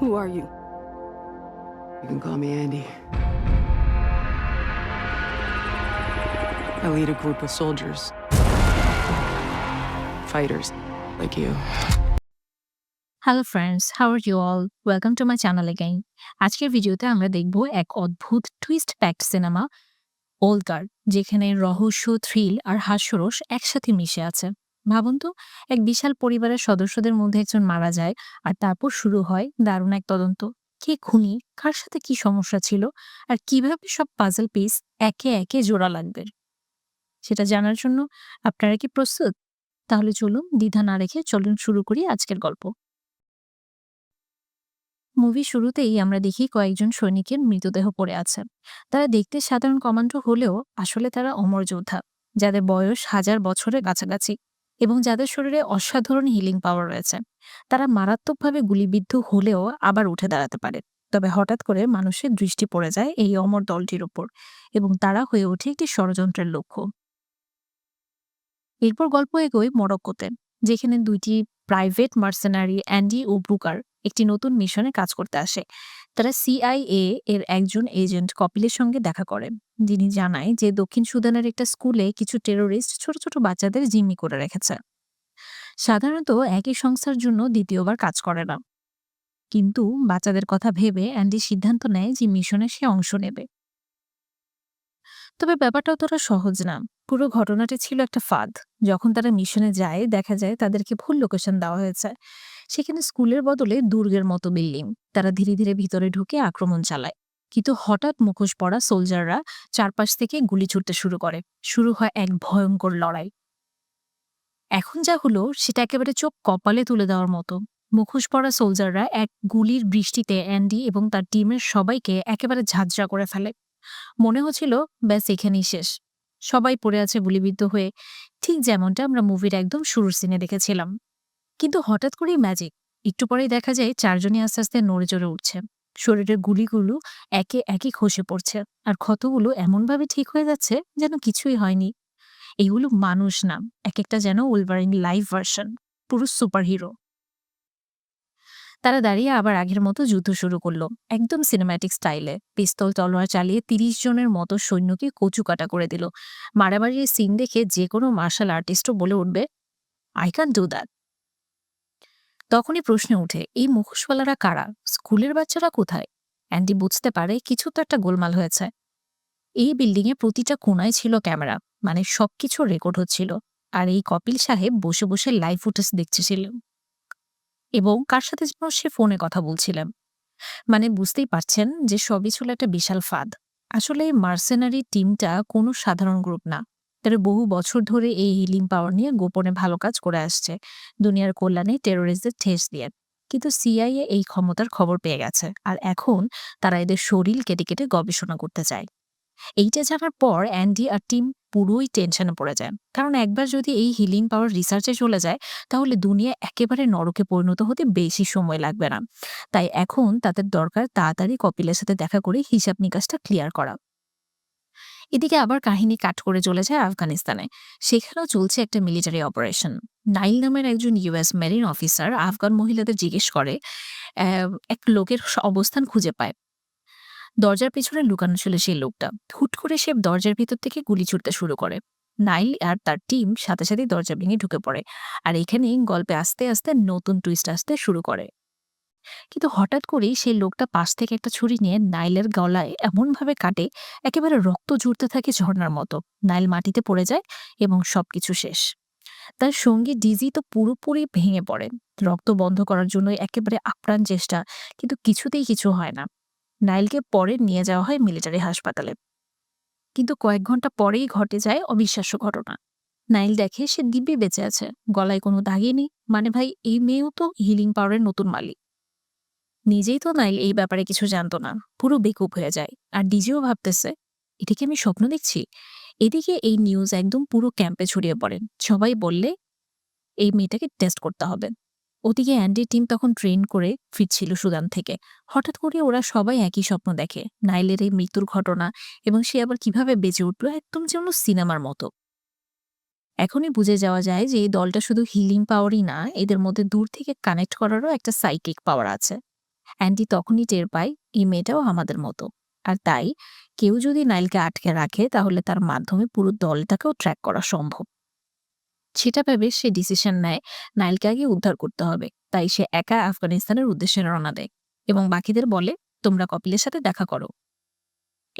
Who are you? You can call me Andy. I lead a group of soldiers. Fighters, like you. Hello friends how are you all welcome to my channel again আজকের ভিডিওতে আমরা দেখব এক অদ্ভুত twist packed cinema Old Guard যেখানে রহস্য thrill আর হাস্যরস একসাথে মিশে আছে ভাবুন তো, এক বিশাল পরিবারের সদস্যদের মধ্যে একজন মারা যায় আর তারপর শুরু হয় দারুণ এক তদন্ত। কে খুনি, কার সাথে কি সমস্যা ছিল আর কীভাবে সব পাজল পিস একে একে জোড়া লাগবে? সেটা জানার জন্য আপনারা কি প্রস্তুত? তাহলে চলুন দ্বিধা না রেখে চলুন শুরু করি আজকের গল্প। মুভি শুরুতেই আমরা দেখি কয়েকজন সৈনিকের মৃতদেহ পড়ে আছে। তারা দেখতে সাধারণ কমান্ডো হলেও আসলে তারা অমর যোদ্ধা, যাদের বয়স হাজার বছরের কাছাকাছি। এবং যাদের শরীরে অসাধারণ হিলিং পাওয়ার রয়েছে, তারা মারাত্মকভাবে গুলিবিদ্ধ হলেও আবার উঠে দাঁড়াতে পারে। তবে হঠাৎ করে মানুষের দৃষ্টি পড়ে যায় এই অমর দলটির উপর এবং তারা হয়ে ওঠে একটি ষড়যন্ত্রের লক্ষ্য। এরপর গল্প এগোয় মরক্কোতে, যেখানে দুইটি প্রাইভেট মার্সেনারি অ্যান্ডি ও ব্রুকার একটি নতুন মিশনে কাজ করতে আসে। তারা সিআইএ এর একজন এজেন্ট কপিলের সঙ্গে দেখা করেন যিনি জানায় যে দক্ষিণ সুদানের একটা স্কুলে কিছু টেরোরিস্ট ছোট ছোট বাচ্চাদের জিম্মি করে রেখেছে। সাধারণত একই সংস্থার জন্য দ্বিতীয়বার কাজ করে না। কিন্তু বাচ্চাদের কথা ভেবে অ্যান্ডি সিদ্ধান্ত নেয় যে মিশনে সে অংশ নেবে। তবে ব্যাপারটা অতটা সহজ না। পুরো ঘটনাটি ছিল একটা ফাঁদ। যখন তারা মিশনে যায়, দেখা যায় তাদেরকে ভুল লোকেশন দেওয়া হয়েছে। সেখানে স্কুলের বদলে দুর্গের মতো বিল্ডিং। তারা ধীরে ধীরে ভিতরে ঢুকে আক্রমণ চালায়। কিন্তু হঠাৎ মুখোশ পড়া সোলজাররা চারপাশ থেকে গুলি ছুটতে শুরু করে। শুরু হয় এক ভয়ঙ্কর লড়াই। এখন যা হলো, সেটা একেবারে চোখ কপালে তুলে দেওয়ার মতো। মুখোশ পড়া সোলজাররা এক গুলির বৃষ্টিতে অ্যান্ডি এবং তার টিমের সবাইকে একেবারে ঝাঁঝরা করে ফেলে। মনে হচ্ছিল, ব্যাস, এখানেই শেষ। সবাই পড়ে আছে গুলিবিদ্ধ হয়ে। ঠিক যেমনটা আমরা মুভির একদম শুরুর সিনে দেখেছিলাম। কিন্তু হঠাৎ করেই ম্যাজিক একটু পরেই দেখা যায় চারজনই আস্তে আস্তে নড়ে চড়ে উঠছে। শরীরের গুলিগুলো একে একে খসে পড়ছে আর ক্ষতগুলো এমনভাবে ঠিক হয়ে যাচ্ছে যেন কিছুই হয়নি। এগুলো মানুষ না এক একটা যেন উলভারিন লাইভ ভার্সন পুরো সুপার হিরো তারা দাঁড়িয়ে আবার আগের মতো যুদ্ধ শুরু করল, একদম সিনেম্যাটিক স্টাইলে পিস্তল, তলোয়ার চালিয়ে তিরিশ জনের মতো সৈন্যকে কচু কাটা করে দিল। মারামারির সিন দেখে যে কোনো মার্শাল আর্টিস্টও বলে উঠবে আই ক্যান ডু দ্যাট তখনই প্রশ্ন উঠে, এই মুখোশওয়ালারা কারা? স্কুলের বাচ্চারা কোথায়? অ্যান্ডি বুঝতে পারে, কিছু তো একটা গোলমাল হয়েছে। এই বিল্ডিংয়ে প্রতিটা কোনায় ছিল ক্যামেরা মানে সবকিছু রেকর্ড হচ্ছিল, আর এই কপিল সাহেব বসে বসে লাইভ ফুটেজ দেখতেছিলেন এবং কার সাথে যেন সে ফোনে কথা বলছিলেন। মানে বুঝতেই পারছেন যে সবই ছিল একটা বিশাল ফাঁদ। আসলে এই মার্সেনারি টিমটা কোনো সাধারণ গ্রুপ না। তারা বহু বছর ধরে এই হিলিং পাওয়ার নিয়ে গোপনে ভালো কাজ করে আসছে। দুনিয়ার কল্যাণে টেরোরিস্টদের ঠেস দিয়ে। কিন্তু সিআইএ এই ক্ষমতার খবর পেয়ে গেছে। আর এখন তারা এদের শরীর কেটে কেটে গবেষণা করতে চায়। এইটা জানার পর অ্যান্ডি আর টিম পুরোই টেনশনে পড়ে যায়। কারণ একবার যদি এই হিলিং পাওয়ার রিসার্চে চলে যায়, তাহলে দুনিয়া একেবারে নরকে পরিণত হতে বেশি সময় লাগবে না। তাই এখন তাদের দরকার তাড়াতাড়ি কপিলের সাথে দেখা করে হিসাব নিকাশটা ক্লিয়ার করা। এদিকে আবার কাহিনী কাট করে চলে যায় আফগানিস্তানে। সেখানেও চলছে একটা মিলিটারি অপারেশন নাইল নামের একজন ইউএস মেরিন অফিসার আফগান মহিলাদের জিজ্ঞেস করে এক লোকের অবস্থান খুঁজে পায়। দরজার পিছনে লুকানো ছিল সেই লোকটা। হুট করে সে দরজার ভিতর থেকে গুলি ছুটতে শুরু করে। নাইল আর তার টিম সাথে সাথে দরজা ভেঙে ঢুকে পড়ে। আর এখানেই গল্পে আস্তে আস্তে নতুন টুইস্ট আসতে শুরু করে। কিন্তু হঠাৎ করেই সেই লোকটা পাশ থেকে একটা ছুরি নিয়ে নাইলের গলায় এমনভাবে কাটে, একেবারে রক্ত জুড়তে থাকে ঝর্ণার মতো। নাইল মাটিতে পড়ে যায় এবং সবকিছু শেষ। তার সঙ্গী ডিজি তো পুরোপুরি ভেঙে পড়ে। রক্ত বন্ধ করার জন্য একেবারে আপ্রাণ চেষ্টা, কিন্তু কিছুতেই কিছু হয় না। নাইলকে পরে নিয়ে যাওয়া হয় মিলিটারি হাসপাতালে। কিন্তু কয়েক ঘণ্টা পরেই ঘটে যায় অবিশ্বাস্য ঘটনা। নাইল দেখে সে দিব্যি বেঁচে আছে, গলায় কোনো দাগই নেই। মানে ভাই, এই মেয়েও তো হিলিং পাওয়ারের নতুন মালিক। নিজেই তো নাইল এই ব্যাপারে কিছু জানতো না, পুরো বেকুব হয়ে যায়। আর ডিজিও ভাবতেছে, এটা কি আমি স্বপ্ন দেখছি? এদিকে এই নিউজ একদম পুরো ক্যাম্পে ছড়িয়ে পড়েন সবাই বললে, এই মেয়েটাকে টেস্ট করতে হবে। ওদিকে অ্যান্ডি টিম তখন ট্রেন করে ফিরছিল সুদান থেকে। হঠাৎ করে ওরা সবাই একই স্বপ্ন দেখে, নাইলের এই মৃত্যুর ঘটনা এবং সে আবার কীভাবে বেঁচে উঠল, একদম যেন সিনেমার মতো। এখনই বুঝে যাওয়া যায় যে এই দলটা শুধু হিলিং পাওয়ারই না, এদের মধ্যে দূর থেকে কানেক্ট করারও একটা সাইকিক পাওয়ার আছে। অ্যান্ডি তখনই টের পায় এই মেয়েটাও আমাদের মতো। আর তাই কেউ যদি নাইলকে আটকে রাখে, তাহলে তার মাধ্যমে পুরো দলটাকেও ট্র্যাক করা সম্ভব। সেটা ভেবে সে ডিসিশন নেয় নাইলকে আগে উদ্ধার করতে হবে। তাই সে একা আফগানিস্তানের উদ্দেশ্যে রওনা দেয় এবং বাকিদের বলে, তোমরা কপিলের সাথে দেখা করো।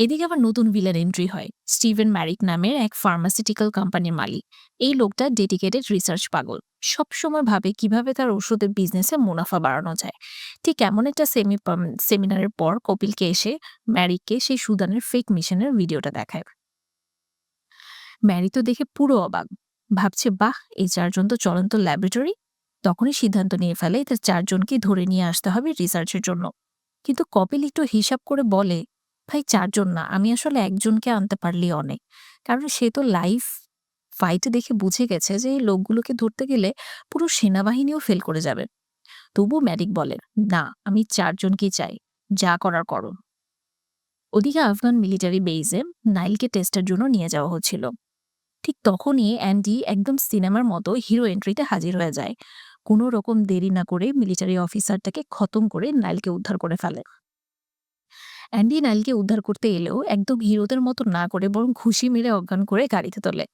এদিকে আবার নতুন ভিলেন এন্ট্রি হয়। স্টিভেন ম্যারিক নামের এক ফার্মাসিউটিক্যাল কোম্পানির মালিক। এই লোকটা ডেডিকেটেড রিসার্চ পাগল। সবসময় ভাবে কীভাবে তার ওষুধের বিজনেসে মুনাফা বাড়ানো যায়। ঠিক এমন একটা সেমি সেমিনারের পর কপিলকে এসে ম্যারিককে সেই সুদানের ফেক মিশনের ভিডিওটা দেখায়। ম্যারি তো দেখে পুরো অবাক। ভাবছে, বাহ, এই চারজন তো চলন্ত ল্যাবরেটরি তখনই সিদ্ধান্ত নিয়ে ফেলে তার চারজনকে ধরে নিয়ে আসতে হবে রিসার্চের জন্য। কিন্তু কপিল একটু হিসাব করে বলে ভাই চারজন না, আমি আসলে একজনকে আনতে পারলি অনেক। কারণ সে তো লাইভ ফাইট দেখে বুঝে গেছে যে, এই লোকগুলোকে ধরতে গেলে পুরো সেনাবাহিনীও ফেল করে যাবে। তবু ম্যারিক বলে, না, আমি চারজনকেই চাই, যা করার করো। ওদিকে আফগান মিলিটারি বেইজে নাইলকে টেস্টের জন্য নিয়ে যাওয়া হচ্ছিল। ঠিক তখনই অ্যান্ডি একদম সিনেমার মতো হিরো এন্ট্রিতে হাজির হয়ে যায়। কোনো রকম দেরি না করে মিলিটারি অফিসারটাকে খতম করে নাইলকে উদ্ধার করে ফেলে। অ্যান্ডি নাইলকে উদ্ধার করতে এলেও একদম হিরোদের মতো না করে বরং খুশি মেরে অজ্ঞান করে গাড়িতে তোলে।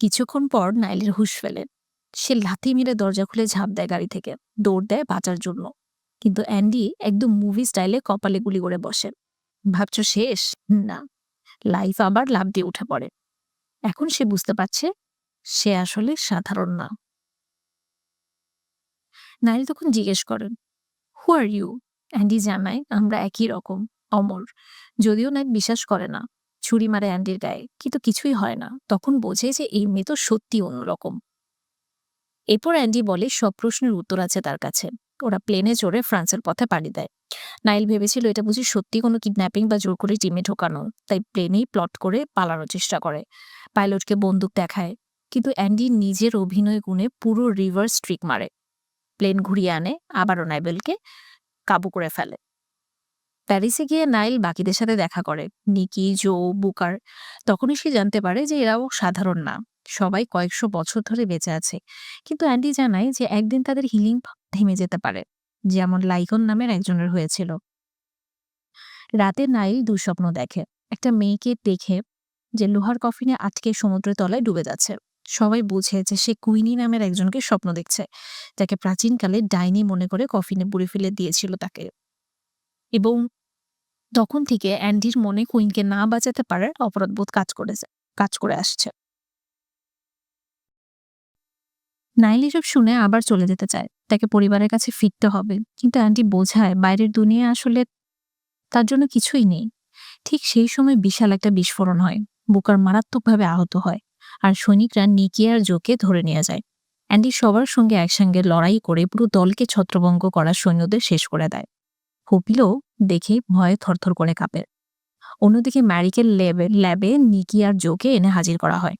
কিছুক্ষণ পর নাইলের হুঁশ ফেলে। সে লাথি মেরে দরজা খুলে ঝাঁপ দেয় গাড়ি থেকে, দৌড় দেয় বাঁচার জন্য। কিন্তু অ্যান্ডি একদম মুভি স্টাইলে কপালে গুলি করে বসে। ভাবছ শেষ? না। লাইফ আবার লাভ দিয়ে উঠে পড়ে। এখন সে বুঝতে পারছে, সে আসলে সাধারণ না। নাইল তখন জিজ্ঞেস করেন হু আর ইউ অ্যান্ডি জানায়, আমরা একই রকম। অমর। যদিও নাইল বিশ্বাস করে না, ছুরি মারে অ্যান্ডির গায়ে, কিন্তু কিছুই হয় না। তখন বোঝে যে এই মেয়ে তো সত্যি অন্যরকম। এরপর অ্যান্ডি বলে, সব প্রশ্নের উত্তর আছে তার কাছে। ওরা প্লেনে চড়ে ফ্রান্সের পথে পাড়ি দেয়। নাইল ভেবেছিল এটা বুঝি সত্যি কোনো কিডন্যাপিং বা জোর করে টিমে ঢোকানো, তাই প্লেনেই প্লট করে পালানোর চেষ্টা করে। পাইলটকে বন্দুক দেখায়, কিন্তু অ্যান্ডি নিজের অভিনয় গুণে পুরো রিভার্স ট্রিক মারে। প্লেন ঘুরিয়ে আনে, আবারও নাইবেলকে কাবু করে ফেলে। প্যারিসে গিয়ে নাইল বাকিদের সাথে দেখা করে। Nicky, Joe, Booker. তখনই সে জানতে পারে যে এরাও সাধারণ না। সবাই কয়েকশো বছর ধরে বেঁচে আছে। কিন্তু অ্যান্ডি জানায় যে একদিন তাদের হিলিং থেমে যেতে পারে, যেমন লাইকন নামের একজনের হয়েছিল। রাতে নাইল দুঃস্বপ্ন দেখে। একটা মেয়েকে দেখে যে লোহার কফিনে আটকে সমুদ্রের তলায় ডুবে যাচ্ছে। সবাই বুঝে যে সে কুইনি নামের একজনকে স্বপ্ন দেখছে। যাকে প্রাচীনকালে ডাইনি মনে করে কফিনে পুড়ে ফেলে দিয়েছিল তাকে। এবং তখন থেকে অ্যান্ডির মনে কুইনকে না বাঁচাতে পারার অপরাধবোধ কাজ করেছে, কাজ করে আসছে। নাইল এসব শুনে আবার চলে যেতে চায়। তাকে পরিবারের কাছে ফিরতে হবে। কিন্তু অ্যান্টি বোঝায়, বাইরের দুনিয়া আসলে তার জন্য কিছুই নেই। ঠিক সেই সময় বিশাল একটা বিস্ফোরণ হয়। বুকার মারাত্মকভাবে আহত হয় আর সৈনিকরা নিকিয়ার জোকে ধরে নিয়ে যায়। অ্যান্ডি সবার সঙ্গে একসঙ্গে লড়াই করে পুরো দলকে ছত্রভঙ্গ করা সৈন্যদের শেষ করে দেয়। কপিলও দেখে ভয়ে থরথর করে কাঁপে। অন্যদিকে ম্যারিকের ল্যাবে ল্যাবে নিকি আর জোকে এনে হাজির করা হয়।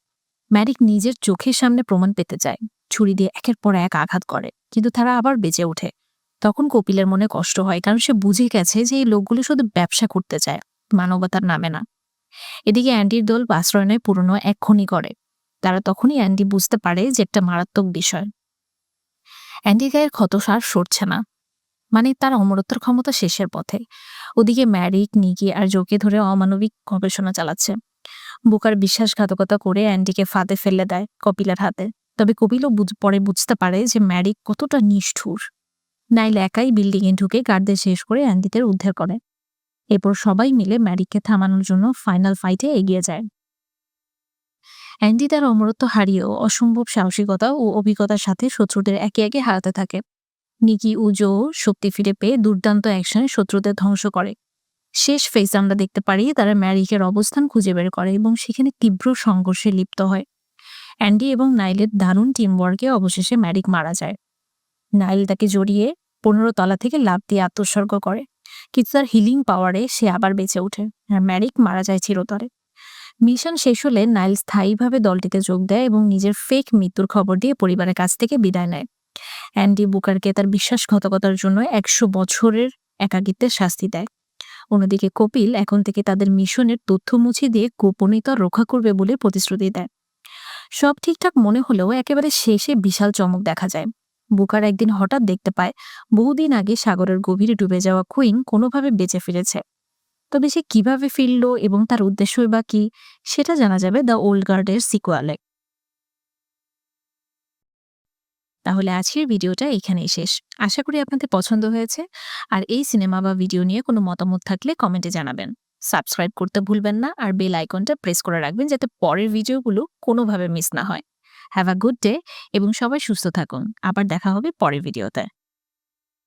ম্যারিক নিজের চোখের সামনে প্রমাণ পেতে চায়। ছুরি দিয়ে একের পর এক আঘাত করে, কিন্তু তারা আবার বেঁচে ওঠে। তখন কপিলের মনে কষ্ট হয়, কারণ সে বুঝে গেছে যে এই লোকগুলো শুধু ব্যবসা করতে চায়, মানবতার নামে না। এদিকে অ্যান্ডির দল আশ্রয় নেয় পুরনো এক খনি করে। তারা তখনই অ্যান্ডি বুঝতে পারে যে একটা মারাত্মক বিষয়। অ্যান্ডির গায়ের ক্ষত সার সরছে না। মানে তার অমরত্বের ক্ষমতা শেষের পথে। ওদিকে ম্যারিক, নিকি আর জোকে ধরে অমানবিক গবেষণা চালাচ্ছে। বুকার বিশ্বাসঘাতকতা করে অ্যান্ডিকে ফাঁদে ফেলে দেয় কপিলের হাতে। তবে কপিলও পরে বুঝতে পারে যে ম্যারিক কতটা নিষ্ঠুর। নাইল একাই বিল্ডিংয়ে ঢুকে গার্ডদের শেষ করে অ্যান্ডিদের উদ্ধার করে। এরপর সবাই মিলে ম্যারিককে থামানোর জন্য ফাইনাল ফাইটে এগিয়ে যায়। অ্যান্ডি তার অমরত্ব হারিয়েও অসম্ভব সাহসিকতা ও অভিজ্ঞতার সাথে শত্রুদের একে একে হারাতে থাকে। নিকি, উজো শক্তি ফিরে পেয়ে দুর্দান্ত অ্যাকশনে শত্রুদের ধ্বংস করে। শেষ ফেজ আমরা দেখতে পারি তারা ম্যারিকের অবস্থান খুঁজে বের করে এবং সেখানে তীব্র সংঘর্ষে লিপ্ত হয়। অ্যান্ডি এবং নাইলের দারুণ টিমওয়ার্কে অবশেষে ম্যারিক মারা যায়। নাইল তাকে জড়িয়ে পনেরো তলা থেকে লাভ দিয়ে আত্মোৎসর্গ করে। কিন্তু তার হিলিং পাওয়ারে সে আবার বেঁচে ওঠে। আর ম্যারিক মারা যায় চিরতরে। মিশন শেষ হলে নাইল স্থায়ীভাবে দলটিতে যোগ দেয় এবং নিজের ফেক মৃত্যুর খবর দিয়ে পরিবারের কাছ থেকে বিদায় নেয়। অ্যান্ডি বুকারকে তার বিশ্বাসঘাতকতার জন্য একশো বছরের একাকিত্বের শাস্তি দেয়। অন্যদিকে কপিল এখন থেকে তাদের মিশনের তথ্য মুছে দিয়ে গোপনীয়তা রক্ষা করবে বলে প্রতিশ্রুতি দেয়। সব ঠিকঠাক মনে হলেও একেবারে শেষে বিশাল চমক দেখা যায়। বুকার একদিন হঠাৎ দেখতে পায়, বহুদিন আগে সাগরের গভীরে ডুবে যাওয়া কুইন কোনোভাবে বেঁচে ফিরেছে। তবে সে কীভাবে ফিরল এবং তার উদ্দেশ্যই বা কি, সেটা জানা যাবে দ্য ওল্ড গার্ডের সিকুয়ালে। তাহলে আজকের ভিডিওটা এখানেই শেষ। আশা করি আপনাদের পছন্দ হয়েছে। আর এই সিনেমা বা ভিডিও নিয়ে কোনো মতামত থাকলে কমেন্টে জানাবেন। সাবস্ক্রাইব করতে ভুলবেন না আর বেল আইকনটা প্রেস করে রাখবেন যাতে পরের ভিডিওগুলো কোনোভাবে মিস না হয়। হ্যাভ আ গুড ডে এবং সবাই সুস্থ থাকুন। আবার দেখা হবে পরের ভিডিওতে।